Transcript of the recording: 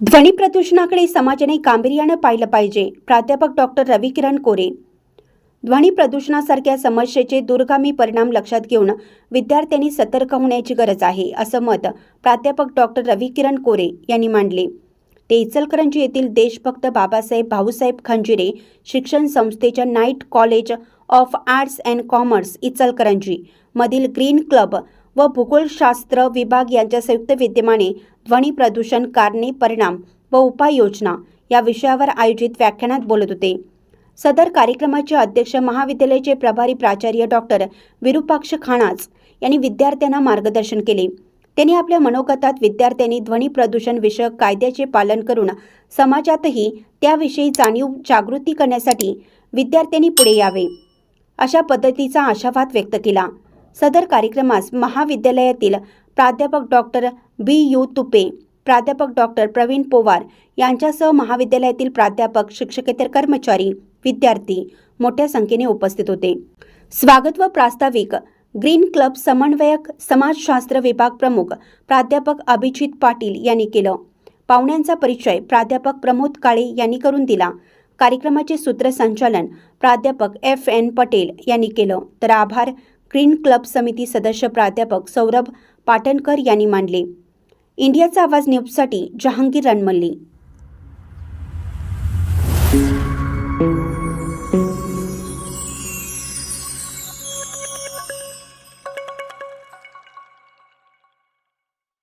ध्वनी प्रदूषणाकडे समाजाने गांभीर्यानं पाहिलं पाहिजे. प्राध्यापक डॉक्टर रविकिरण कोरे. ध्वनी प्रदूषणासारख्या समस्येचे दूरगामी परिणाम लक्षात घेऊन विद्यार्थ्यांनी सतर्क होण्याची गरज आहे असं मत प्राध्यापक डॉक्टर रविकिरण कोरे यांनी मांडले. ते इचलकरंजी येथील देशभक्त बाबासाहेब भाऊसाहेब खंजिरे शिक्षण संस्थेच्या night college of arts and commerce Ichalkaranji मधील ग्रीन क्लब व भूगोलशास्त्र विभाग यांच्या संयुक्त विद्यमाने ध्वनी प्रदूषण कारणे परिणाम व उपाययोजना या विषयावर आयोजित व्याख्यानात बोलत होते. सदर कार्यक्रमाचे अध्यक्ष महाविद्यालयाचे प्रभारी प्राचार्य डॉक्टर विरूपाक्ष खाणाच यांनी विद्यार्थ्यांना मार्गदर्शन केले. त्यांनी आपल्या मनोगतात विद्यार्थ्यांनी ध्वनी प्रदूषण विषयक कायद्याचे पालन करून समाजातही त्याविषयी जाणीव जागृती करण्यासाठी विद्यार्थ्यांनी पुढे यावे अशा पद्धतीचा आशावाद व्यक्त केला. सदर कार्यक्रमास महाविद्यालयातील प्राध्यापक डॉक्टर बी यू तुपे प्राध्यापक डॉक्टर प्रवीण पोवार यांच्यासह महाविद्यालयातील प्राध्यापक शिक्षकेतर कर्मचारी विद्यार्थी मोठ्या संख्येने उपस्थित होते. स्वागत व प्रास्ताविक ग्रीन क्लब समन्वयक समाजशास्त्र विभाग प्रमुख प्राध्यापक अभिजित पाटील यांनी केलं. पाहुण्यांचा परिचय प्राध्यापक प्रमोद काळे यांनी करून दिला. कार्यक्रमाचे सूत्रसंचालन प्राध्यापक एफ एन पटेल यांनी केलं. तर आभार ग्रीन क्लब समिती सदस्य प्राध्यापक सौरभ पाटणकर यांनी मांडले. इंडियाचा आवाज न्यूजसाठी जहांगीर रणमल्ली